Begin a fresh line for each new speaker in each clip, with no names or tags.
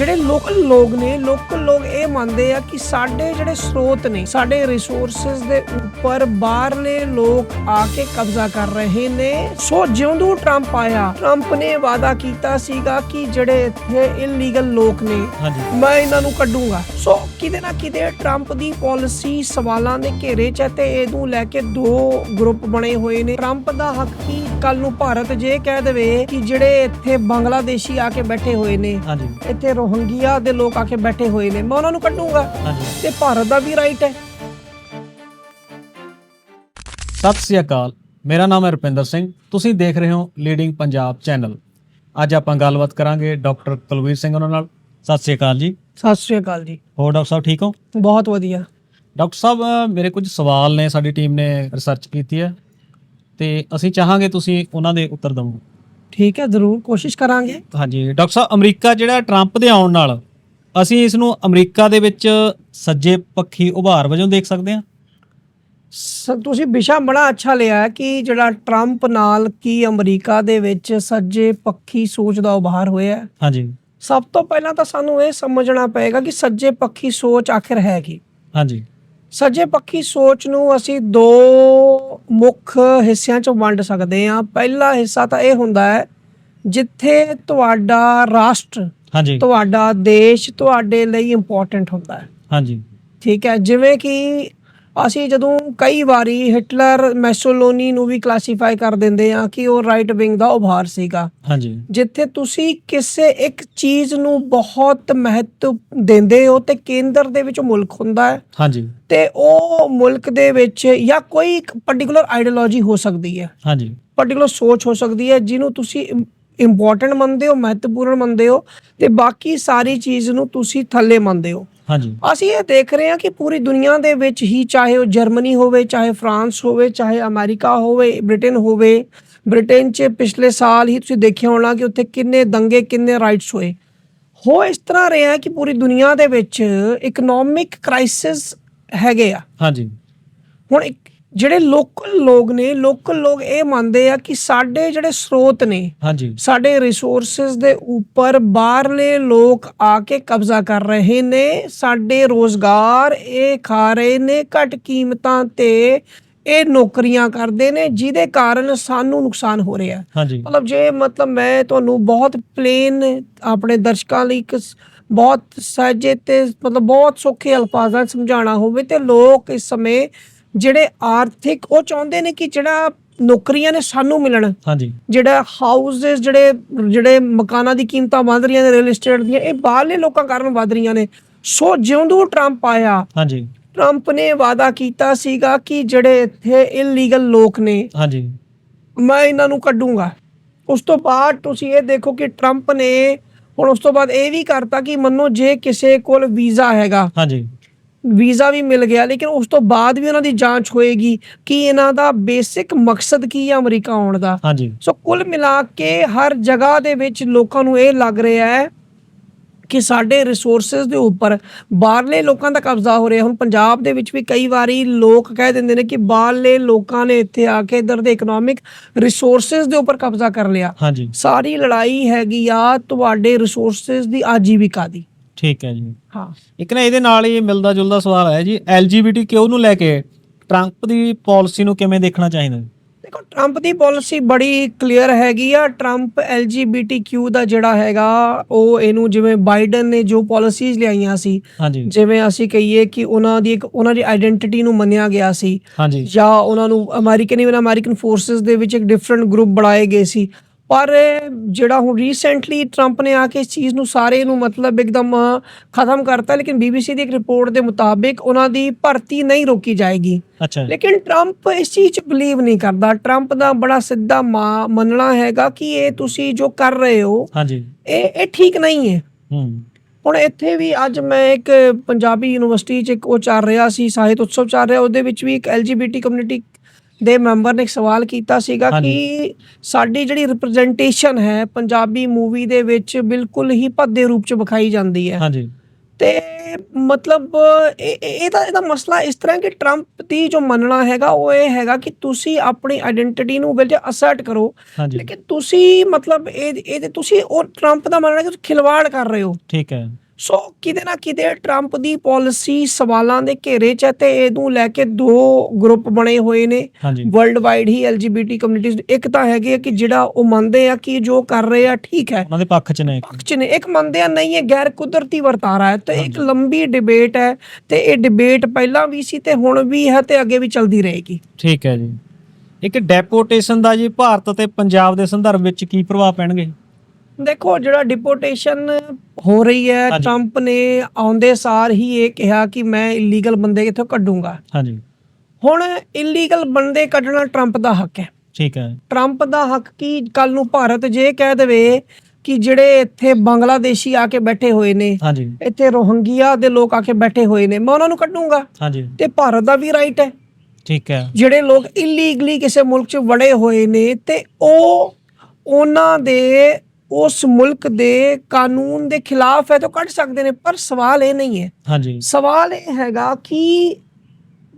ਜਿਹੜੇ ਲੋਕਲ ਲੋਕ ਨੇ ਲੋਕਲ ਲੋਕ ਇਹ ਮੰਨਦੇ ਆ ਕਿ ਸਾਡੇ ਜਿਹੜੇ ਸਰੋਤ ਨੇ ਸਾਡੇ ਰਿਸੋਰਸਸ ਦੇ ਉੱਪਰ ਬਾਹਰਲੇ ਲੋਕ ਆ ਕੇ ਕਬਜ਼ਾ ਕਰ ਰਹੇ ਨੇ। ਸੋ ਜਿਉਂਦੂ ਟਰੰਪ ਆਇਆ ਟਰੰਪ ਨੇ ਵਾਅਦਾ ਕੀਤਾ ਸੀਗਾ ਕਿ ਜਿਹੜੇ ਇੱਥੇ ਇਲੀਗਲ ਲੋਕ ਨੇ ਮੈਂ ਇਹਨਾਂ ਨੂੰ ਕੱਢੂੰਗਾ। ਸੋ ਕਿਤੇ ਨਾ ਕਿਤੇ ਟਰੰਪ ਦੀ ਪਾਲਿਸੀ ਸਵਾਲਾਂ ਦੇ ਘੇਰੇ 'ਚ ਹੈ ਤੇ ਇਹਨੂੰ ਲੈ ਕੇ ਦੋ ਗਰੁੱਪ ਬਣੇ ਹੋਏ ਨੇ। ਟਰੰਪ ਦਾ ਹੱਕ ਕੀ? ਕੱਲ ਨੂੰ ਭਾਰਤ ਜੇ ਕਹਿ ਦੇਵੇ ਕਿ ਜਿਹੜੇ ਇੱਥੇ ਬੰਗਲਾਦੇਸ਼ੀ ਆ ਕੇ ਬੈਠੇ ਹੋਏ ਨੇ ਇੱਥੇ ਰੋਹਿੰਗੀਆ ਦੇ ਲੋਕ ਆ ਕੇ ਬੈਠੇ ਹੋਏ ਨੇ। ਮੈਂ ਉਹਨਾਂ ਨੂੰ ਕੱਢੂੰਗਾ। ਤੇ ਭਾਰਤ ਦਾ ਵੀ ਰਾਈਟ ਹੈ।
ਸਤਿ ਸ੍ਰੀ ਅਕਾਲ। ਮੇਰਾ ਨਾਮ ਹੈ ਰੁਪਿੰਦਰ ਸਿੰਘ। ਤੁਸੀਂ ਦੇਖ ਰਹੇ ਹੋ ਲੀਡਿੰਗ ਪੰਜਾਬ ਚੈਨਲ ਅੱਜ ਆਪਾਂ ਗੱਲਬਾਤ ਕਰਾਂਗੇ ਡਾਕਟਰ ਕੁਲਵੀਰ ਸਿੰਘ ਉਹਨਾਂ ਨਾਲ। ਸਤਿ ਸ੍ਰੀ ਅਕਾਲ ਜੀ।
ਸਤਿ ਸ਼੍ਰੀ ਅਕਾਲ ਜੀ।
ਹੋਰ ਡਾਕਟਰ ਸਾਹਿਬ ਠੀਕ ਹੋ?
ਬਹੁਤ ਵਧੀਆ।
ਡਾਕਟਰ ਸਾਹਿਬ ਮੇਰੇ ਕੁਝ ਸਵਾਲ ਨੇ। ਸਾਡੀ ਟੀਮ ਨੇ ਰਿਸਰਚ ਕੀਤੀ ਹੈ। ਤੇ ਅਸੀਂ ਚਾਹਾਂਗੇ ਤੁਸੀਂ ਉਹਨਾਂ ਦੇ ਉੱਤਰ ਦਿਓ
ਠੀਕ ਹੈ ਜ਼ਰੂਰ ਕੋਸ਼ਿਸ਼ ਕਰਾਂਗੇ।
ਹਾਂਜੀ ਡਾਕਟਰ ਸਾਹਿਬ ਅਮਰੀਕਾ ਜਿਹੜਾ ਟਰੰਪ ਦੇ ਆਉਣ ਨਾਲ ਅਸੀਂ ਇਸ ਨੂੰ ਅਮਰੀਕਾ ਦੇ ਵਿੱਚ ਸੱਜੇ ਪੱਖੀ ਉਭਾਰ ਵਜੋਂ ਦੇਖ ਸਕਦੇ ਹਾਂ?
ਤੁਸੀਂ ਵਿਸ਼ਾ ਬੜਾ ਅੱਛਾ ਲਿਆ ਕਿ ਜਿਹੜਾ ਟਰੰਪ ਨਾਲ ਕੀ ਅਮਰੀਕਾ ਦੇ ਵਿੱਚ ਸੱਜੇ ਪੱਖੀ ਸੋਚ ਦਾ ਉਭਾਰ ਹੋਇਆ
ਹਾਂਜੀ।
ਸਭ ਤੋਂ ਪਹਿਲਾਂ ਤਾਂ ਸਾਨੂੰ ਇਹ ਸਮਝਣਾ ਪਏਗਾ ਕਿ ਸੱਜੇ ਪੱਖੀ ਸੋਚ ਆਖਿਰ ਹੈ ਕੀ।
ਹਾਂਜੀ।
ਸੱਜੇ ਪੱਖੀ ਸੋਚ ਨੂੰ ਅਸੀਂ ਦੋ ਮੁੱਖ ਹਿੱਸਿਆਂ 'ਚ ਵੰਡ ਸਕਦੇ ਹਾਂ। ਪਹਿਲਾ ਹਿੱਸਾ ਤਾਂ ਇਹ ਹੁੰਦਾ ਹੈ ਜਿੱਥੇ ਤੁਹਾਡਾ ਰਾਸ਼ਟਰ
ਹਾਂਜੀ।
ਤੁਹਾਡਾ ਦੇਸ਼ ਤੁਹਾਡੇ ਲਈ ਇੰਪੋਰਟੈਂਟ ਹੁੰਦਾ ਹੈ।
ਹਾਂਜੀ।
ਠੀਕ ਹੈ ਜਿਵੇਂ ਕਿ ਅਸੀਂ ਜਦੋਂ ਕਈ ਵਾਰੀ ਹਿਟਲਰ ਮੈਸੋਲੋਨੀ ਨੂੰ ਵੀ ਕਲਾਸੀਫਾਈ ਕਰ ਦਿੰਦੇ ਆ ਕਿ ਉਹ ਰਾਈਟ ਵਿੰਗ ਦਾ ਉਭਾਰ ਸੀਗਾ।
ਹਾਂਜੀ।
ਜਿੱਥੇ ਤੁਸੀਂ ਕਿਸੇ ਇੱਕ ਚੀਜ਼ ਨੂੰ ਬਹੁਤ ਮਹੱਤਵ ਦਿੰਦੇ ਹੋ ਤੇ ਕੇਂਦਰ ਦੇ ਵਿੱਚ ਮੁਲਕ ਹੁੰਦਾ ਹੈ।
ਹਾਂਜੀ।
ਤੇ ਉਹ ਮੁਲਕ ਦੇ ਵਿੱਚ ਜਾਂ ਕੋਈ ਇੱਕ ਪਾਰਟਿਕੂਲਰ ਆਈਡੀਓਲੋਜੀ ਹੋ ਸਕਦੀ ਹੈ।
ਹਾਂਜੀ।
ਪਾਰਟਿਕੂਲਰ ਸੋਚ ਹੋ ਸਕਦੀ ਹੈ ਜਿਹਨੂੰ ਤੁਸੀਂ ਇੰਪੋਰਟੈਂਟ ਮੰਨਦੇ ਹੋ ਮਹੱਤਵਪੂਰਨ ਮੰਨਦੇ ਹੋ ਤੇ ਬਾਕੀ ਸਾਰੀ ਚੀਜ਼ ਨੂੰ ਤੁਸੀਂ ਥੱਲੇ ਮੰਨਦੇ ਹੋ।
ਹਾਂਜੀ।
ਅਸੀਂ ਇਹ ਦੇਖ ਰਹੇ ਹਾਂ ਕਿ ਪੂਰੀ ਦੁਨੀਆ ਦੇ ਵਿੱਚ ਹੀ ਚਾਹੇ ਉਹ ਜਰਮਨੀ ਹੋਵੇ ਚਾਹੇ ਫਰਾਂਸ ਹੋਵੇ ਚਾਹੇ ਅਮਰੀਕਾ ਹੋਵੇ ਬ੍ਰਿਟੇਨ ਹੋਵੇ ਬ੍ਰਿਟੇਨ 'ਚ ਪਿਛਲੇ ਸਾਲ ਹੀ ਤੁਸੀਂ ਦੇਖਿਆ ਹੋਣਾ ਕਿ ਉੱਥੇ ਕਿੰਨੇ ਦੰਗੇ ਕਿੰਨੇ ਰਾਈਟਸ ਹੋਏ। ਹੋ ਇਸ ਤਰ੍ਹਾਂ ਰਿਹਾ ਕਿ ਪੂਰੀ ਦੁਨੀਆ ਦੇ ਵਿੱਚ ਇਕਨੋਮਿਕ ਕ੍ਰਾਈਸਿਸ ਹੈਗੇ ਆ।
ਹਾਂਜੀ।
ਹੁਣ ਜਿਹੜੇ ਲੋਕਲ ਲੋਕ ਨੇ ਲੋਕਲ ਲੋਕ ਇਹ ਮੰਨਦੇ ਆ ਕਿ ਸਾਡੇ ਜਿਹੜੇ ਸਰੋਤ ਨੇ
ਹਾਂਜੀ।
ਸਾਡੇ ਰਿਸੋਰਸਸ ਦੇ ਉੱਪਰ ਬਾਹਰਲੇ ਲੋਕ ਆ ਕੇ ਕਬਜ਼ਾ ਕਰ ਰਹੇ ਨੇ ਸਾਡੇ ਰੋਜ਼ਗਾਰ ਇਹ ਖਾ ਰਹੇ ਨੇ ਘੱਟ ਕੀਮਤਾਂ ਤੇ ਇਹ ਨੌਕਰੀਆਂ ਕਰਦੇ ਨੇ ਜਿਹਦੇ ਕਾਰਨ ਸਾਨੂੰ ਨੁਕਸਾਨ ਹੋ ਰਿਹਾ।
ਹਾਂਜੀ।
ਮਤਲਬ ਜੇ ਮਤਲਬ ਮੈਂ ਤੁਹਾਨੂੰ ਬਹੁਤ ਪਲੇਨ ਆਪਣੇ ਦਰਸ਼ਕਾਂ ਲਈ ਇੱਕ ਬਹੁਤ ਸਹਜੇ ਤੇ ਮਤਲਬ ਬਹੁਤ ਸੌਖੇ ਅਲਫਾਜ਼ਾਂ 'ਚ ਸਮਝਾਉਣਾ ਹੋਵੇ ਤੇ ਲੋਕ ਇਸ ਸਮੇਂ ਜਿਹੜੇ ਆਰਥਿਕ ਉਹ ਚਾਹੁੰਦੇ ਨੇ ਕਿ ਜਿਹੜਾ ਨੌਕਰੀਆਂ ਨੇ ਸਾਨੂੰ ਮਿਲਣ।
ਹਾਂਜੀ।
ਜਿਹੜਾ ਹਾਊਸਸ ਜਿਹੜੇ ਜਿਹੜੇ ਮਕਾਨਾਂ ਦੀ ਕੀਮਤਾਂ ਵਧ ਰਹੀਆਂ ਨੇ ਰੀਅਲ ਏਸਟੇਟ ਦੀਆਂ ਇਹ ਬਾਹਰਲੇ ਲੋਕਾਂ ਕਾਰਨ ਵਧ ਰਹੀਆਂ ਨੇ। ਸੋ ਜਿਉਂਦੂ ਟਰੰਪ ਆਇਆ
ਹਾਂਜੀ।
ਟਰੰਪ ਨੇ ਵਾਅਦਾ ਕੀਤਾ ਸੀਗਾ ਕਿ ਜਿਹੜੇ ਇੱਥੇ ਇਲੀਗਲ ਲੋਕ ਨੇ
ਹਾਂਜੀ।
ਮੈਂ ਇਹਨਾਂ ਨੂੰ ਕੱਢੂੰਗਾ। ਉਸ ਤੋਂ ਬਾਅਦ ਤੁਸੀਂ ਇਹ ਦੇਖੋ ਕਿ ਟਰੰਪ ਨੇ ਹੁਣ ਉਸ ਤੋਂ ਬਾਅਦ ਇਹ ਵੀ ਕਰਤਾ ਕਿ ਮੰਨੋ ਜੇ ਕਿਸੇ ਕੋਲ ਵੀਜ਼ਾ ਹੈਗਾ
ਹਾਂਜੀ।
ਵੀਜ਼ਾ ਵੀ ਮਿਲ ਗਿਆ ਲੇਕਿਨ ਉਸ ਤੋਂ ਬਾਅਦ ਵੀ ਉਹਨਾਂ ਦੀ ਜਾਂਚ ਹੋਏਗੀ ਕਿ ਇਹਨਾਂ ਦਾ ਬੇਸਿਕ ਮਕਸਦ ਕੀ ਹੈ ਅਮਰੀਕਾ ਆਉਣ ਦਾ।
ਹਾਂਜੀ।
ਸੋ ਕੁੱਲ ਮਿਲਾ ਕੇ ਹਰ ਜਗ੍ਹਾ ਦੇ ਵਿੱਚ ਲੋਕਾਂ ਨੂੰ ਇਹ ਲੱਗ ਰਿਹਾ ਹੈ ਕਿ ਸਾਡੇ ਰਿਸੋਰਸਸ ਦੇ ਉੱਪਰ ਬਾਹਰਲੇ ਲੋਕਾਂ ਦਾ ਕਬਜ਼ਾ ਹੋ ਰਿਹਾ। ਹੁਣ ਪੰਜਾਬ ਦੇ ਵਿੱਚ ਵੀ ਕਈ ਵਾਰੀ ਲੋਕ ਕਹਿ ਦਿੰਦੇ ਨੇ ਕਿ ਬਾਹਰਲੇ ਲੋਕਾਂ ਨੇ ਇੱਥੇ ਆ ਕੇ ਇਧਰ ਦੇ ਇਕਨੋਮਿਕ ਰਿਸੋਰਸਸ ਦੇ ਉੱਪਰ ਕਬਜ਼ਾ ਕਰ ਲਿਆ।
ਹਾਂਜੀ।
ਸਾਰੀ ਲੜਾਈ ਹੈਗੀ ਆ ਤੁਹਾਡੇ ਰਿਸੋਰਸਸ ਦੀ ਆਜੀਵਿਕਾ ਦੀ।
ਠੀਕ ਹੈ ਜੀ।
ਹਾਂ।
ਇੱਕ ਨਾ ਇਹਦੇ ਨਾਲ ਹੀ ਮਿਲਦਾ ਜੁਲਦਾ ਸਵਾਲ ਹੈ ਜੀ ਐਲਜੀਬੀਟੀ ਕਿਉਂ ਨੂੰ ਲੈ ਕੇ ਟਰੰਪ ਦੀ ਪਾਲਿਸੀ ਨੂੰ ਕਿਵੇਂ ਦੇਖਣਾ ਚਾਹੀਦਾ
ਦੇਖੋ ਟਰੰਪ ਦੀ ਪਾਲਿਸੀ ਬੜੀ ਕਲੀਅਰ ਹੈਗੀ ਆ। ਟਰੰਪ LGBTQ ਦਾ ਜਿਹੜਾ ਹੈਗਾ ਉਹ ਇਹਨੂੰ ਜਿਵੇਂ ਬਾਈਡਨ ਨੇ ਜੋ ਪਾਲਿਸੀਜ਼ ਲਿਆਈਆਂ ਸੀ
ਹਾਂਜੀ।
ਜਿਵੇਂ ਅਸੀਂ ਕਹੀਏ ਕਿ ਉਹਨਾਂ ਦੀ ਇੱਕ ਉਹਨਾਂ ਦੀ ਆਇਡੈਂਟੀਟੀ ਨੂੰ ਮੰਨਿਆ ਗਿਆ ਸੀ
ਹਾਂਜੀ।
ਜਾਂ ਉਹਨਾਂ ਨੂੰ ਅਮਰੀਕਨ ਇਵਨ ਅਮਰੀਕਨ ਫੋਰਸਸ ਦੇ ਵਿੱਚ ਇੱਕ ਡਿਫਰੈਂਟ ਗਰੁੱਪ ਬਣਾਏ ਗਏ ਸੀ। ਪਰ ਜਿਹੜਾ ਹੁਣ ਰੀਸੈਂਟਲੀ ਟਰੰਪ ਨੇ ਆ ਕੇ ਇਸ ਚੀਜ਼ ਨੂੰ ਸਾਰੇ ਨੂੰ ਮਤਲਬ ਇੱਕਦਮ ਖਤਮ ਕਰਤਾ ਲੇਕਿਨ BBC ਦੀ ਇੱਕ ਰਿਪੋਰਟ ਦੇ ਮੁਤਾਬਿਕ ਉਹਨਾਂ ਦੀ ਭਰਤੀ ਨਹੀਂ ਰੋਕੀ ਜਾਏਗੀ।
ਅੱਛਾ।
ਲੇਕਿਨ ਟਰੰਪ ਇਸ ਚੀਜ਼ 'ਚ ਬਲੀਵ ਨਹੀਂ ਕਰਦਾ। ਟਰੰਪ ਦਾ ਬੜਾ ਸਿੱਧਾ ਮੰਨਣਾ ਹੈਗਾ ਕਿ ਇਹ ਤੁਸੀਂ ਜੋ ਕਰ ਰਹੇ ਹੋ
ਹਾਂਜੀ।
ਇਹ ਇਹ ਠੀਕ ਨਹੀਂ ਹੈ।
ਹੂੰ।
ਹੁਣ ਇੱਥੇ ਵੀ ਅੱਜ ਮੈਂ ਇੱਕ ਪੰਜਾਬੀ ਯੂਨੀਵਰਸਿਟੀ 'ਚ ਇੱਕ ਉਹ ਚੱਲ ਰਿਹਾ ਸੀ ਸਾਹਿਤ ਉਤਸਵ ਚੱਲ ਰਿਹਾ ਉਹਦੇ ਵਿੱਚ ਵੀ ਇੱਕ LGBT ਕਮਿਊਨਿਟੀ ਦੇ ਮੈਂਬਰ ਨੇ ਇੱਕ ਸਵਾਲ ਕੀਤਾ ਸੀਗਾ। ਕਿ ਸਾਡੀ ਜਿਹੜੀ ਰਿਪਰੈਜ਼ੈਂਟੇਸ਼ਨ ਹੈ ਪੰਜਾਬੀ ਮੂਵੀ ਦੇ ਵਿੱਚ ਬਿਲਕੁਲ ਹੀ ਭੱਦੇ ਰੂਪ 'ਚ ਵਿਖਾਈ ਜਾਂਦੀ ਹੈ।
ਹਾਂਜੀ।
ਤੇ ਮਤਲਬ ਇਹ ਇਹ- ਇਹਦਾ ਇਹਦਾ ਮਸਲਾ ਇਸ ਤਰ੍ਹਾਂ ਕਿ ਟਰੰਪ ਦੀ ਜੋ ਮੰਨਣਾ ਹੈਗਾ ਉਹ ਇਹ ਹੈਗਾ ਕਿ ਤੁਸੀਂ ਆਪਣੀ ਆਇਡੈਂਟੀਟੀ ਨੂੰ ਬਿਲਕੁਲ ਅਸਰਟ ਕਰੋ। ਲੇਕਿਨ ਤੁਸੀਂ ਮਤਲਬ ਇਹ ਇਹ ਤੁਸੀਂ ਉਹ ਟਰੰਪ ਦਾ ਮੰਨਣਾ ਕਿ ਖਿਲਵਾੜ ਕਰ ਰਹੇ ਹੋ।
ਠੀਕ ਹੈ।
ਸੋ ਕਿਤੇ ਨਾ ਕਿਤੇ ਟਰੰਪ ਦੀ ਪਾਲਿਸੀ ਸਵਾਲਾਂ ਦੇ ਘੇਰੇ 'ਚ ਹੈ ਤੇ ਇਹਨੂੰ ਲੈ ਕੇ ਦੋ ਗਰੁੱਪ ਬਣੇ ਹੋਏ ਨੇ। ਵਰਲਡ ਵਾਈਡ ਹੀ ਐਲਜੀਬੀਟੀ ਕਮਿਊਨਿਟੀਜ਼ ਇੱਕ ਤਾਂ ਹੈਗੇ ਆ ਕਿ ਜਿਹੜਾ ਉਹ ਮੰਨਦੇ ਆ ਕਿ ਜੋ ਕਰ ਰਹੇ ਆ ਠੀਕ ਹੈ।
ਉਹਨਾਂ ਦੇ ਪੱਖ 'ਚ ਨੇ।
ਪੱਖ 'ਚ ਨੇ। ਇੱਕ ਮੰਨਦੇ ਆ ਨਹੀਂ ਇਹ ਗੈਰ ਕੁਦਰਤੀ ਵਰਤਾਰਾ ਹੈ। ਤੇ ਇੱਕ ਲੰਬੀ ਡਿਬੇਟ ਹੈ ਤੇ ਇਹ ਡਿਬੇਟ ਪਹਿਲਾਂ ਵੀ ਸੀ ਤੇ ਹੁਣ ਵੀ ਹੈ ਤੇ ਅੱਗੇ ਵੀ ਚੱਲਦੀ ਰਹੇਗੀ।
ਠੀਕ ਹੈ ਜੀ। ਇੱਕ ਡੈਪੋਟੇਸ਼ਨ ਦਾ ਜੀ ਭਾਰਤ ਅਤੇ ਪੰਜਾਬ ਦੇ ਸੰਦਰਭ ਵਿੱਚ ਕੀ ਪ੍ਰਭਾਵ ਪੈਣਗੇ?
ਦੇਖੋ ਜਿਹੜਾ ਡਿਪੋਰਟੇਸ਼ਨ ਹੋ ਰਹੀ ਹੈ। ਟਰੰਪ ਨੇ ਆਉਂਦੇ ਸਾਰ ਹੀ ਇਹ ਕਿਹਾ ਕਿ ਮੈਂ ਇਲੀਗਲ ਬੰਦੇ ਕਿੱਥੋਂ ਕੱਢੂੰਗਾ।
ਹਾਂਜੀ।
ਹੁਣ ਇਲੀਗਲ ਬੰਦੇ ਕੱਢਣਾ ਟਰੰਪ ਦਾ ਹੱਕ ਹੈ।
ਠੀਕ ਹੈ।
ਟਰੰਪ ਦਾ ਹੱਕ ਕੀ? ਕੱਲ ਨੂੰ ਭਾਰਤ ਜੇ ਕਹਿ ਦੇਵੇ ਕਿ ਜਿਹੜੇ ਇੱਥੇ ਬੰਗਲਾਦੇਸ਼ੀ ਆ ਕੇ ਬੈਠੇ ਹੋਏ ਨੇ
ਹਾਂਜੀ।
ਇੱਥੇ ਰੋਹੰਗੀਆ ਦੇ ਲੋਕ ਆ ਕੇ ਬੈਠੇ ਹੋਏ ਨੇ ਮੈਂ ਉਹਨਾਂ ਨੂੰ ਕੱਢੂੰਗਾ।
ਹਾਂਜੀ।
ਤੇ ਭਾਰਤ ਦਾ ਵੀ ਰਾਈਟ ਹੈ।
ਠੀਕ ਹੈ।
ਜਿਹੜੇ ਲੋਕ ਇਲੀਗਲੀ ਕਿਸੇ ਮੁਲਕ 'ਚ ਵੜੇ ਹੋਏ ਨੇ ਤੇ ਉਹ ਉਹਨਾਂ ਦੇ ਉਸ ਮੁਲਕ ਦੇ ਕਾਨੂੰਨ ਦੇ ਖਿਲਾਫ ਹੈ ਤਾਂ ਕੱਢ ਸਕਦੇ ਨੇ ਪਰ ਸਵਾਲ ਇਹ ਨਹੀਂ ਹੈ।
ਹਾਂਜੀ।
ਸਵਾਲ ਇਹ ਹੈਗਾ ਕਿ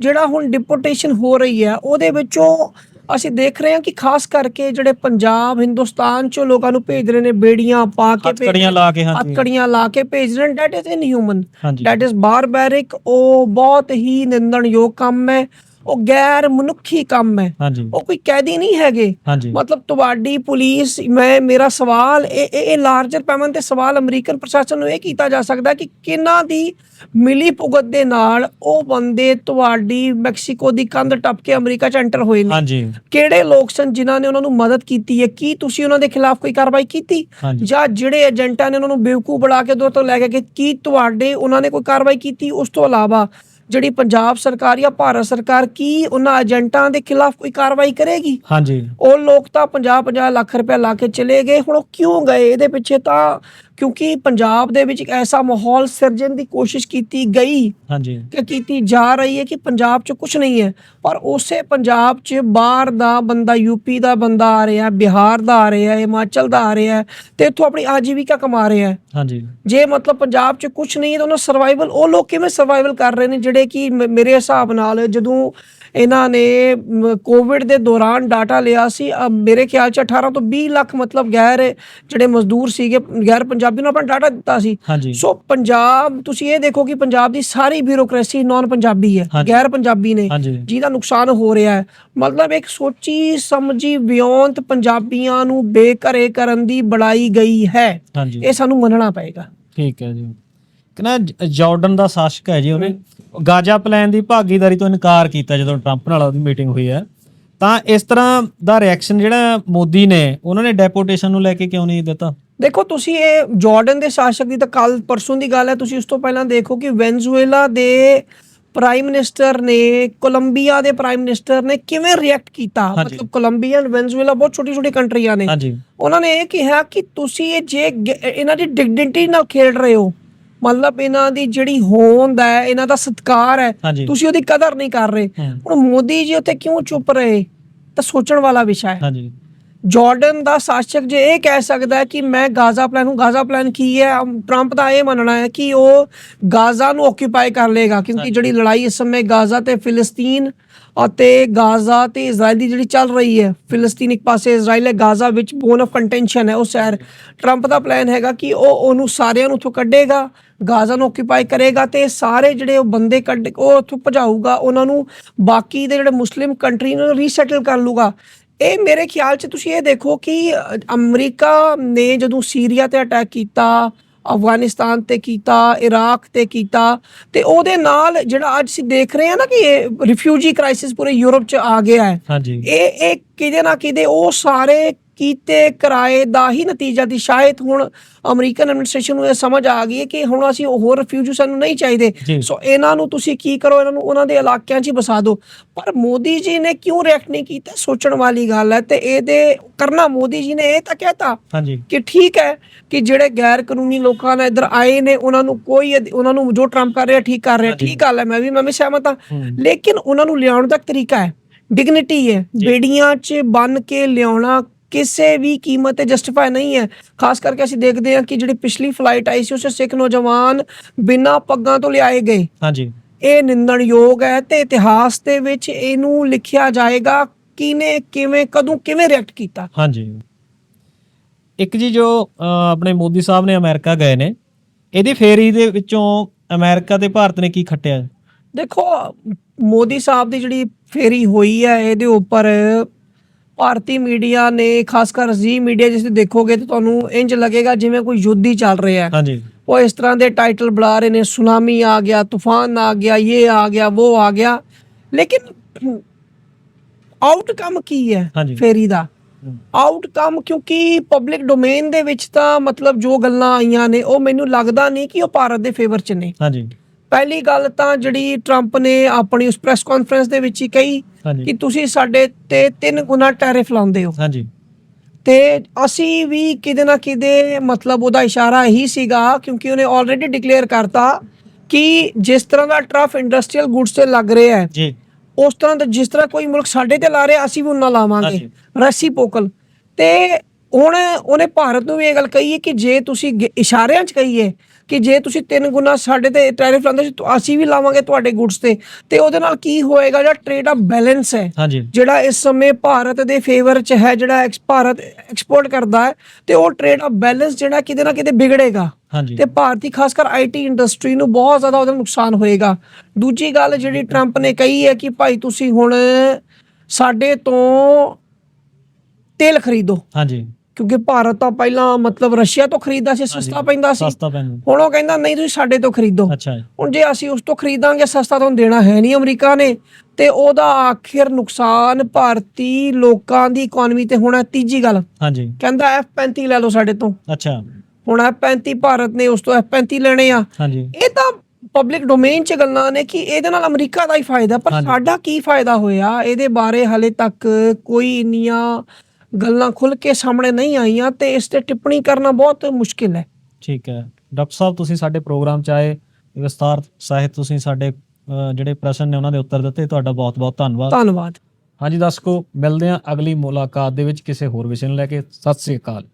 ਜਿਹੜਾ ਹੁਣ ਡਿਪੋਰਟੇਸ਼ਨ ਹੋ ਰਹੀ ਹੈ ਉਹਦੇ ਵਿੱਚੋਂ ਅਸੀਂ ਦੇਖ ਰਹੇ ਹਾਂ ਕਿ ਖਾਸ ਕਰਕੇ ਜਿਹੜੇ ਪੰਜਾਬ ਹਿੰਦੁਸਤਾਨ ਚੋਂ ਲੋਕਾਂ ਨੂੰ ਭੇਜ ਰਹੇ ਨੇ ਬੇੜੀਆਂ ਪਾ ਕੇ
ਹੱਥਕੜੀਆਂ ਲਾ ਕੇ ਹਾਂਜੀ।
ਹੱਥਕੜੀਆਂ ਲਾ ਕੇ ਭੇਜ ਰਹੇ ਨੇ। That is inhuman that is barbaric ਉਹ ਬਹੁਤ ਹੀ ਨਿੰਦਣਯੋਗ ਕੰਮ ਹੈ। ਉਹ ਗੈਰ ਮਨੁੱਖੀ ਕੰਮ ਹੈ। ਉਹ ਕੋਈ ਕੈਦੀ ਨਹੀਂ ਹੈਗੇ। ਮਤਲਬ ਤੁਹਾਡੀ ਪੁਲਿਸ ਮੈਂ ਮੇਰਾ ਸਵਾਲ ਇਹ ਇਹ- ਲਾਰਜਰ ਪੈਮਾਨੇ ਤੇ ਸਵਾਲ ਅਮਰੀਕਨ ਪ੍ਰਸ਼ਾਸਨ ਨੂੰ ਇਹ ਕੀਤਾ ਜਾ ਸਕਦਾ ਕਿ ਕਿਹਨਾਂ ਦੀ ਮਿਲੀ ਭੁਗਤ ਦੇ ਨਾਲ ਉਹ ਬੰਦੇ ਤੁਹਾਡੀ ਮੈਕਸੀਕੋ ਦੀ ਕੰਧ ਟੱਪ ਕੇ ਅਮਰੀਕਾ ਚ ਐਂਟਰ ਹੋਏ ਨੇ?
ਹਾਂਜੀ।
ਕਿਹੜੇ ਲੋਕ ਸਨ ਜਿਨ੍ਹਾਂ ਨੇ ਉਹਨਾਂ ਨੂੰ ਮਦਦ ਕੀਤੀ ਹੈ? ਕੀ ਤੁਸੀਂ ਉਹਨਾਂ ਦੇ ਖਿਲਾਫ ਕੋਈ ਕਾਰਵਾਈ ਕੀਤੀ? ਜਾਂ ਜਿਹੜੇ ਏਜੰਟਾਂ ਨੇ ਉਹਨਾਂ ਨੂੰ ਬੇਵਕੂਫ ਬਣਾ ਕੇ ਦੂਰ ਤੋਂ ਲੈ ਕੇ ਕੀ ਤੁਹਾਡੇ ਉਹਨਾਂ ਨੇ ਕੋਈ ਕਾਰਵਾਈ ਕੀਤੀ? ਉਸ ਤੋਂ ਇਲਾਵਾ ਜਿਹੜੀ ਪੰਜਾਬ ਸਰਕਾਰ ਜਾਂ ਭਾਰਤ ਸਰਕਾਰ ਕੀ ਉਹਨਾਂ ਏਜੰਟਾਂ ਦੇ ਖਿਲਾਫ ਕੋਈ ਕਾਰਵਾਈ ਕਰੇਗੀ?
ਹਾਂਜੀ।
ਉਹ ਲੋਕ ਤਾਂ 50-50 ਲੱਖ ਰੁਪਏ ਲਾ ਕੇ ਚਲੇ ਗਏ ਹੁਣ ਉਹ ਕਿਉਂ ਗਏ? ਇਹਦੇ ਪਿੱਛੇ ਤਾਂ ਕਿਉਂਕਿ ਪੰਜਾਬ ਦੇ ਵਿੱਚ ਇੱਕ ਐਸਾ ਮਾਹੌਲ ਸਿਰਜਣ ਦੀ ਕੋਸ਼ਿਸ਼ ਕੀਤੀ ਗਈ
ਹਾਂਜੀ।
ਕਿ ਕੀਤੀ ਜਾ ਰਹੀ ਹੈ ਕਿ ਪੰਜਾਬ 'ਚ ਕੁਝ ਨਹੀਂ ਹੈ। ਪਰ ਉਸੇ ਪੰਜਾਬ 'ਚ ਬਾਹਰ ਦਾ ਬੰਦਾ ਯੂਪੀ ਦਾ ਬੰਦਾ ਆ ਰਿਹਾ ਬਿਹਾਰ ਦਾ ਆ ਰਿਹਾ ਹਿਮਾਚਲ ਦਾ ਆ ਰਿਹਾ ਤੇ ਇੱਥੋਂ ਆਪਣੀ ਆਜੀਵਿਕਾ ਕਮਾ ਰਿਹਾ ਹੈ।
ਹਾਂਜੀ।
ਜੇ ਮਤਲਬ ਪੰਜਾਬ 'ਚ ਕੁਝ ਨਹੀਂ ਹੈ ਤਾਂ ਉਹਨਾਂ ਸਰਵਾਈਵਲ ਉਹ ਲੋਕ ਕਿਵੇਂ ਸਰਵਾਈਵਲ ਕਰ ਰਹੇ ਨੇ ਜਿਹੜੇ ਕਿ ਮ- ਮੇਰੇ ਹਿਸਾਬ ਨਾਲ ਜਦੋਂ ਇਹਨਾਂ ਨੇ ਕੋਵਿਡ ਦੇ ਦੌਰਾਨ ਡਾਟਾ ਲਿਆ ਸੀ। ਮੇਰੇ ਖਿਆਲ 'ਚ 18 ਤੋਂ 20 ਲੱਖ ਮਤਲਬ ਗੈਰ ਜਿਹੜੇ ਮਜ਼ਦੂਰ ਸੀਗੇ ਗੈਰ ਪੰਜਾਬੀ ਨੂੰ ਆਪਣਾ ਡਾਟਾ ਦਿੱਤਾ ਸੀ। ਸੋ ਪੰਜਾਬ ਤੁਸੀਂ ਇਹ ਦੇਖੋ ਕਿ ਪੰਜਾਬ ਦੀ ਸਾਰੀ ਬਿਊਰੋਕ੍ਰੇਸੀ ਨਾਨ ਪੰਜਾਬੀ ਹੈ। ਗੈਰ ਪੰਜਾਬੀ ਨੇ ਜਿਹਦਾ ਨੁਕਸਾਨ ਹੋ ਰਿਹਾ ਹੈ। ਮਤਲਬ ਇੱਕ ਸੋਚੀ ਸਮਝੀ ਵਿਉਂਤ ਪੰਜਾਬੀਆਂ ਨੂੰ ਬੇਘਰੇ ਕਰਨ ਦੀ ਬੜਾਈ ਗਈ ਹੈ। ਇਹ ਸਾਨੂੰ ਮੰਨਣਾ ਪਏਗਾ।
ਠੀਕ ਹੈ ਜੀ। ਕਿਨਾ ਜਾਰਡਨ ਦਾ ਸ਼ਾਸਕ ਹੈ ਜੀ ਉਹਨੇ। ਗਾਜ਼ਾ ਪਲਾਨ ਦੀ ਭਾਗੀਦਾਰੀ ਤੋਂ ਇਨਕਾਰ ਕੀਤਾ ਜਦੋਂ ਟਰੰਪ ਨਾਲ ਉਹਦੀ ਮੀਟਿੰਗ ਹੋਈ ਹੈ। ਤਾਂ ਇਸ ਤਰ੍ਹਾਂ ਦਾ ਰਿਐਕਸ਼ਨ ਜਿਹੜਾ ਮੋਦੀ ਨੇ ਉਹਨਾਂ ਨੇ ਡੈਪੋਟੇਸ਼ਨ ਨੂੰ ਲੈ ਕੇ ਕਿਉਂ ਨਹੀਂ ਦਿੱਤਾ?
ਦੇਖੋ ਤੁਸੀਂ ਇਹ ਜਾਰਡਨ ਦੇ ਸ਼ਾਸਕ ਦੀ ਤਾਂ ਕੱਲ ਪਰਸੋਂ ਦੀ ਗੱਲ ਹੈ ਤੁਸੀਂ ਉਸ ਤੋਂ ਪਹਿਲਾਂ ਦੇਖੋ ਕਿ ਵੈਨਜ਼ੂਏਲਾ ਦੇ ਪ੍ਰਾਈਮ ਮਿਨਿਸਟਰ ਨੇ ਕੋਲੰਬੀਆ ਦੇ ਪ੍ਰਾਈਮ ਮਿਨਿਸਟਰ ਨੇ ਕਿਵੇਂ ਰਿਐਕਟ ਕੀਤਾ। ਮਤਲਬ ਕੋਲੰਬੀਆ ਐਂਡ ਵੈਨਜ਼ੂਏਲਾ ਬਹੁਤ ਛੋਟੀ ਛੋਟੀ ਕੰਟਰੀਆਂ ਨੇ। ਉਹਨਾਂ ਨੇ ਇਹ ਕਿਹਾ ਕਿ ਤੁਸੀਂ ਇਹ ਜੇ ਇਹਨਾਂ ਦੀ ਡਿਗਨਿਟੀ ਨਾਲ ਖੇਡ ਰਹੇ ਹੋ ਮਤਲਬ ਇਹਨਾਂ ਦੀ ਜਿਹੜੀ ਹੋਂਦ ਹੈ ਇਹਨਾਂ ਦਾ ਸਤਿਕਾਰ ਹੈ ਤੁਸੀਂ ਉਹਦੀ ਕਦਰ ਨਹੀਂ ਕਰ ਰਹੇ। ਹੁਣ ਮੋਦੀ ਜੀ ਉੱਥੇ ਕਿਉਂ ਚੁੱਪ ਰਹੇ? ਤਾਂ ਸੋਚਣ ਵਾਲਾ ਵਿਸ਼ਾ ਹੈ।
ਹਾਂਜੀ।
ਜਾਰਡਨ ਦਾ ਸ਼ਾਸਕ ਜੇ ਇਹ ਕਹਿ ਸਕਦਾ ਹੈ ਕਿ ਮੈਂ ਗਾਜ਼ਾ ਪਲਾਨ ਨੂੰ ਗਾਜ਼ਾ ਪਲਾਨ ਕੀ ਹੈ? ਟਰੰਪ ਦਾ ਇਹ ਮੰਨਣਾ ਹੈ ਕਿ ਉਹ ਗਾਜ਼ਾ ਨੂੰ ਆਕਿਊਪਾਈ ਕਰ ਲੇਗਾ ਕਿਉਂਕਿ ਜਿਹੜੀ ਲੜਾਈ ਇਸ ਸਮੇਂ ਗਾਜ਼ਾ ਤੇ ਫਿਲਸਤੀਨ ਅਤੇ ਗਾਜ਼ਾ ਤੇ ਇਜ਼ਰਾਈਲ ਦੀ ਜਿਹੜੀ ਚੱਲ ਰਹੀ ਹੈ ਫਿਲਸਤੀਨ ਇੱਕ ਪਾਸੇ ਇਜ਼ਰਾਈਲ ਹੈ ਗਾਜ਼ਾ ਵਿੱਚ ਬੋਨ ਆਫ ਕੰਟੈਂਸ਼ਨ ਹੈ ਉਹ ਸ਼ਹਿਰ ਟਰੰਪ ਦਾ ਪਲਾਨ ਹੈਗਾ ਕਿ ਉਹ ਉਹਨੂੰ ਸਾਰਿਆਂ ਨੂੰ ਉੱਥੋਂ ਕੱਢੇਗਾ ਗਾਜ਼ਾ ਨੂੰ ਆਕਿਊਪਾਈ ਕਰੇਗਾ ਤੇ ਸਾਰੇ ਜਿਹੜੇ ਉਹ ਬੰਦੇ ਕੱਢ ਉਹ ਉੱਥੋਂ ਭਜਾਊਗਾ ਉਹਨਾਂ ਨੂੰ ਬਾਕੀ ਦੇ ਜਿਹੜੇ ਮੁਸਲਿਮ ਕੰਟਰੀ ਨੂੰ ਰੀਸੈਟਲ ਕਰ ਲੂਗਾ ਇਹ ਮੇਰੇ ਖਿਆਲ 'ਚ ਤੁਸੀਂ ਇਹ ਦੇਖੋ ਕਿ ਅਮਰੀਕਾ ਨੇ ਜਦੋਂ ਸੀਰੀਆ ਤੇ ਅਟੈਕ ਕੀਤਾ ਅਫਗਾਨਿਸਤਾਨ ਤੇ ਕੀਤਾ ਇਰਾਕ ਤੇ ਕੀਤਾ ਤੇ ਉਹਦੇ ਨਾਲ ਜਿਹੜਾ ਅੱਜ ਅਸੀਂ ਦੇਖ ਰਹੇ ਹਾਂ ਨਾ ਕਿ ਇਹ ਰਿਫਿਊਜੀ ਕ੍ਰਾਈਸਿਸ ਪੂਰੇ ਯੂਰਪ 'ਚ ਆ ਗਿਆ ਹੈ।
ਹਾਂਜੀ।
ਇਹ ਇਹ ਕਿਤੇ ਨਾ ਕਿਤੇ ਉਹ ਸਾਰੇ ਕੀਤੇ ਕਿਰਾਏ ਦਾ ਹੀ ਨਤੀਜਾ ਦੀ ਸ਼ਾਇਦ ਹੁਣ ਅਮਰੀਕਨ ਐਡਮਿਨਿਸਟ੍ਰੇਸ਼ਨ ਨੂੰ ਇਹ ਸਮਝ ਆ ਗਈ ਹੈ ਕਿ ਹੁਣ ਅਸੀਂ ਹੋਰ ਰਿਫਿਊਜੀ ਸਾਨੂੰ ਨਹੀਂ ਚਾਹੀਦੇ। ਸੋ ਇਹਨਾਂ ਨੂੰ ਤੁਸੀਂ ਕੀ ਕਰੋ ਇਹਨਾਂ ਨੂੰ ਉਹਨਾਂ ਦੇ ਇਲਾਕਿਆਂ 'ਚ ਹੀ ਵਸਾ ਦਿਓ। ਪਰ ਮੋਦੀ ਜੀ ਨੇ ਕਿਉਂ ਰਿਐਕਟ ਨਹੀਂ ਕੀਤਾ? ਸੋਚਣ ਵਾਲੀ ਗੱਲ ਹੈ ਤੇ ਇਹਦੇ ਕਰਨਾ ਮੋਦੀ ਜੀ ਨੇ ਇਹ ਤਾਂ ਕਹਿਤਾ ਕਿ ਠੀਕ ਹੈ ਕਿ ਜਿਹੜੇ ਗੈਰ ਕਾਨੂੰਨੀ ਲੋਕਾਂ ਨੇ ਇੱਧਰ ਆਏ ਨੇ ਉਹਨਾਂ ਨੂੰ ਕੋਈ ਉਹਨਾਂ ਨੂੰ ਜੋ ਟਰੰਪ ਕਰ ਰਿਹਾ ਠੀਕ ਕਰ ਰਿਹਾ ਠੀਕ ਗੱਲ ਹੈ ਮੈਂ ਵੀ ਮੈਂ ਵੀ ਸਹਿਮਤ ਹਾਂ। ਲੇਕਿਨ ਉਹਨਾਂ ਨੂੰ ਲਿਆਉਣ ਦਾ ਤਰੀਕਾ ਹੈ। ਡਿਗਨਿਟੀ ਹੈ। ਬੇੜੀਆਂ 'ਚ ਬੰਨ ਕੇ ਲਿਆਉਣਾ ਕਿਸੇ ਵੀ ਕੀਮਤ ਤੇ ਜਸਟੀਫਾਈ ਨਹੀਂ ਹੈ। ਖਾਸ ਕਰਕੇ ਅਸੀਂ ਦੇਖਦੇ ਹਾਂ ਕਿ ਜਿਹੜੀ ਪਿਛਲੀ ਫਲਾਈਟ ਆਈ ਸੀ ਉਸ ਸਿੱਖ ਨੌਜਵਾਨ ਬਿਨਾਂ ਪੱਗਾਂ ਤੋਂ ਲਿਆਏ ਗਏ।
ਹਾਂਜੀ।
ਇਹ ਨਿੰਦਣਯੋਗ ਹੈ ਤੇ ਇਤਿਹਾਸ ਦੇ ਵਿੱਚ ਇਹਨੂੰ ਲਿਖਿਆ ਜਾਏਗਾ ਕਿਨੇ ਕਿਵੇਂ ਕਦੋਂ ਕਿਵੇਂ ਰਿਐਕਟ ਕੀਤਾ।
ਹਾਂਜੀ। ਇੱਕ ਜੀ ਜੋ ਆਪਣੇ ਮੋਦੀ ਸਾਹਿਬ ਨੇ ਅਮਰੀਕਾ ਗਏ ਨੇ ਇਹਦੀ ਫੇਰੀ ਦੇ ਵਿੱਚੋਂ ਅਮਰੀਕਾ ਤੇ ਭਾਰਤ ਨੇ ਕੀ ਖੱਟਿਆ?
ਦੇਖੋ ਮੋਦੀ ਸਾਹਿਬ ਦੀ ਜਿਹੜੀ ਫੇਰੀ ਹੋਈ ਹੈ ਇਹਦੇ ਉੱਪਰ ਭਾਰਤੀ ਮੀਡੀਆ ਨੇ ਖਾਸ ਕਰ ਜੀ ਮੀਡੀਆ ਜਿਸ ਤੇ ਦੇਖੋਗੇ ਤੇ ਤੁਹਾਨੂੰ ਇੰਜ ਲੱਗੇਗਾ ਜਿਵੇਂ ਕੋਈ ਯੁੱਧ ਹੀ ਚੱਲ ਰਿਹਾ ਹੈ।
ਹਾਂਜੀ।
ਉਹ ਇਸ ਤਰ੍ਹਾਂ ਦੇ ਟਾਈਟਲ ਬੁਲਾ ਰਹੇ ਨੇ ਸੁਨਾਮੀ ਆ ਗਿਆ ਤੂਫਾਨ ਆ ਗਿਆ ਇਹ ਆ ਗਿਆ ਉਹ ਆ ਗਿਆ। ਲੇਕਿਨ ਆਊਟਕਮ ਕੀ ਹੈ। ਫੇਰੀ ਦਾ? ਆਊਟਕਮ ਕਿਉਂਕਿ ਪਬਲਿਕ ਡੋਮੇਨ ਦੇ ਵਿੱਚ ਤਾਂ ਮਤਲਬ ਜੋ ਗੱਲਾਂ ਆਈਆਂ ਨੇ ਉਹ ਮੈਨੂੰ ਲੱਗਦਾ ਨਹੀਂ ਕਿ ਉਹ ਭਾਰਤ ਦੇ ਫੇਵਰ 'ਚ ਨੇ।
ਹਾਂਜੀ।
ਪਹਿਲੀ ਗੱਲ ਤਾਂ ਜਿਹੜੀ ਟਰੰਪ ਨੇ ਆਪਣੀ ਉਸ ਪ੍ਰੈਸ ਕਾਨਫਰੰਸ ਦੇ ਵਿੱਚ ਹੀ ਕਹੀ ਕਿ ਤੁਸੀਂ ਸਾਡੇ ਤੇ ਤਿੰਨ ਗੁਣਾ ਟੈਰਿਫ ਲਾਉਂਦੇ ਹੋ।
ਹਾਂਜੀ।
ਤੇ ਅਸੀਂ ਵੀ ਕਿਤੇ ਨਾ ਕਿਤੇ ਮਤਲਬ ਉਹਦਾ ਇਸ਼ਾਰਾ ਇਹੀ ਸੀਗਾ ਕਿਉਂਕਿ ਉਹਨੇ ਆਲਰੇਡੀ ਡਿਕਲੇਅਰ ਕਰਤਾ ਕਿ ਜਿਸ ਤਰ੍ਹਾਂ ਦਾ ਟਰਫ ਇੰਡਸਟਰੀਅਲ ਗੁੱਡਸ ਤੇ ਲੱਗ ਰਿਹਾ ਹੈ
ਜੀ।
ਉਸ ਤਰ੍ਹਾਂ ਦਾ ਜਿਸ ਤਰ੍ਹਾਂ ਕੋਈ ਮੁਲਕ ਸਾਡੇ ਤੇ ਲਾ ਰਿਹਾ ਅਸੀਂ ਵੀ ਉਹਨਾਂ ਲਾਵਾਂਗੇ।
ਹਾਂਜੀ।
ਰੈਸੀਪੋਕਲ ਤੇ ਹੁਣ ਉਹਨੇ ਭਾਰਤ ਨੂੰ ਵੀ ਇਹ ਗੱਲ ਕਹੀ ਹੈ ਕਿ ਜੇ ਤੁਸੀਂ ਇਸ਼ਾਰਿਆਂ 'ਚ ਕਹੀਏ ਕਿ ਜੇ ਤੁਸੀਂ ਤਿੰਨ ਗੁਣਾ ਸਾਡੇ ਤੇ ਟੈਰਿਫ ਲਾਉਂਦੇ ਸੀ ਤਾਂ ਅਸੀਂ ਵੀ ਲਾਵਾਂਗੇ ਤੁਹਾਡੇ ਗੁੱਡਸ ਤੇ। ਤੇ ਉਹਦੇ ਨਾਲ ਕੀ ਹੋਏਗਾ ਜਿਹੜਾ ਟ੍ਰੇਡ ਆ ਬੈਲੈਂਸ ਹੈ ਜਿਹੜਾ ਇਸ ਸਮੇਂ ਭਾਰਤ ਦੇ ਫੇਵਰ 'ਚ ਹੈ ਜਿਹੜਾ ਐਕਸ- ਭਾਰਤ ਐਕਸਪੋਰਟ ਕਰਦਾ ਹੈ ਤੇ ਉਹ ਟ੍ਰੇਡ ਆ ਬੈਲੈਂਸ ਜਿਹੜਾ ਕਿਤੇ ਨਾ ਕਿਤੇ ਵਿਗੜੇਗਾ। ਤੇ ਭਾਰਤੀ ਖਾਸ ਕਰ ਆਈਟੀ ਇੰਡਸਟਰੀ ਨੂੰ ਬਹੁਤ ਜ਼ਿਆਦਾ ਉਹਦਾ ਨੁਕਸਾਨ ਹੋਏਗਾ। ਦੂਜੀ ਗੱਲ ਜਿਹੜੀ ਟਰੰਪ ਨੇ ਕਹੀ ਹੈ ਕਿ ਭਾਈ ਤੁਸੀਂ ਹੁਣ ਸਾਡੇ ਤੋਂ ਤੇਲ ਖਰੀਦੋ।
ਹਾਂਜੀ।
ਕਿਉਂਕਿ ਭਾਰਤ ਤਾਂ ਪਹਿਲਾਂ ਮਤਲਬ ਰਸ਼ੀਆ ਤੋਂ ਖਰੀਦਦਾ ਸੀ ਸਸਤਾ। ਪੈਂਦਾ ਸੀ।
ਸਸਤਾ ਪੈਂਦਾ।
ਹੁਣ ਉਹ ਕਹਿੰਦਾ ਨਹੀਂ ਤੁਸੀਂ ਸਾਡੇ ਤੋਂ ਖਰੀਦੋ।
ਅੱਛਾ ਜੀ।
ਹੁਣ ਜੇ ਅਸੀਂ ਉਸ ਤੋਂ ਖਰੀਦਾਂਗੇ ਸਸਤਾ ਤੁਹਾਨੂੰ ਦੇਣਾ ਹੈ ਨਹੀਂ ਅਮਰੀਕਾ ਨੇ। ਤੇ ਉਹਦਾ ਆਖਿਰ ਨੁਕਸਾਨ ਭਾਰਤੀ ਲੋਕਾਂ ਦੀ ਇਕਨੋਮੀ ਤੇ ਹੋਣਾ ਤੀਜੀ ਗੱਲ।
ਹਾਂਜੀ।
ਕਹਿੰਦਾ F35 ਲੈ ਲਓ ਸਾਡੇ ਤੋਂ।
ਅੱਛਾ।
ਹੁਣ F35 ਭਾਰਤ ਨੇ ਉਸ ਤੋਂ F35 ਲੈਣੇ ਆ।
ਹਾਂਜੀ।
ਇਹ ਤਾਂ ਪਬਲਿਕ ਡੋਮੇਨ 'ਚ ਗੱਲਾਂ ਨੇ ਕਿ ਇਹਦੇ ਨਾਲ ਅਮਰੀਕਾ ਦਾ ਹੀ ਫਾਇਦਾ ਪਰ
ਹਾਂਜੀ।
ਸਾਡਾ ਕੀ ਫਾਇਦਾ ਹੋਇਆ? ਇਹਦੇ ਬਾਰੇ ਹਲੇ ਤੱਕ ਕੋਈ ਇੰਨੀਆਂ ਗੱਲਾਂ ਖੁੱਲ ਕੇ ਸਾਹਮਣੇ ਨਹੀਂ ਆਈਆਂ ਤੇ ਇਸ ਤੇ ਟਿੱਪਣੀ ਕਰਨਾ ਬਹੁਤ ਮੁਸ਼ਕਿਲ ਹੈ।
ਠੀਕ ਹੈ। ਡਾਕਟਰ ਸਾਹਿਬ ਤੁਸੀਂ ਸਾਡੇ ਪ੍ਰੋਗਰਾਮ ਚ ਆਏ। ਵਿਸਤਾਰ ਸਾਹਿਤ ਤੁਸੀਂ ਸਾਡੇ ਅ, ਜਿਹੜੇ ਪ੍ਰਸ਼ਨ ਨੇ ਉਹਨਾਂ ਦੇ ਉੱਤਰ ਦਿੱਤੇ। ਤੁਹਾਡਾ ਬਹੁਤ ਬਹੁਤ ਧੰਨਵਾਦ।
ਧੰਨਵਾਦ।
ਹਾਂਜੀ ਦਰਸ਼ਕੋ ਮਿਲਦੇ ਹਾਂ ਅਗਲੀ ਮੁਲਾਕਾਤ ਦੇ ਵਿੱਚ ਕਿਸੇ ਹੋਰ ਵਿਸ਼ੇ ਨੂੰ ਲੈ ਕੇ। ਸਤਿ ਸ੍ਰੀ ਅਕਾਲ।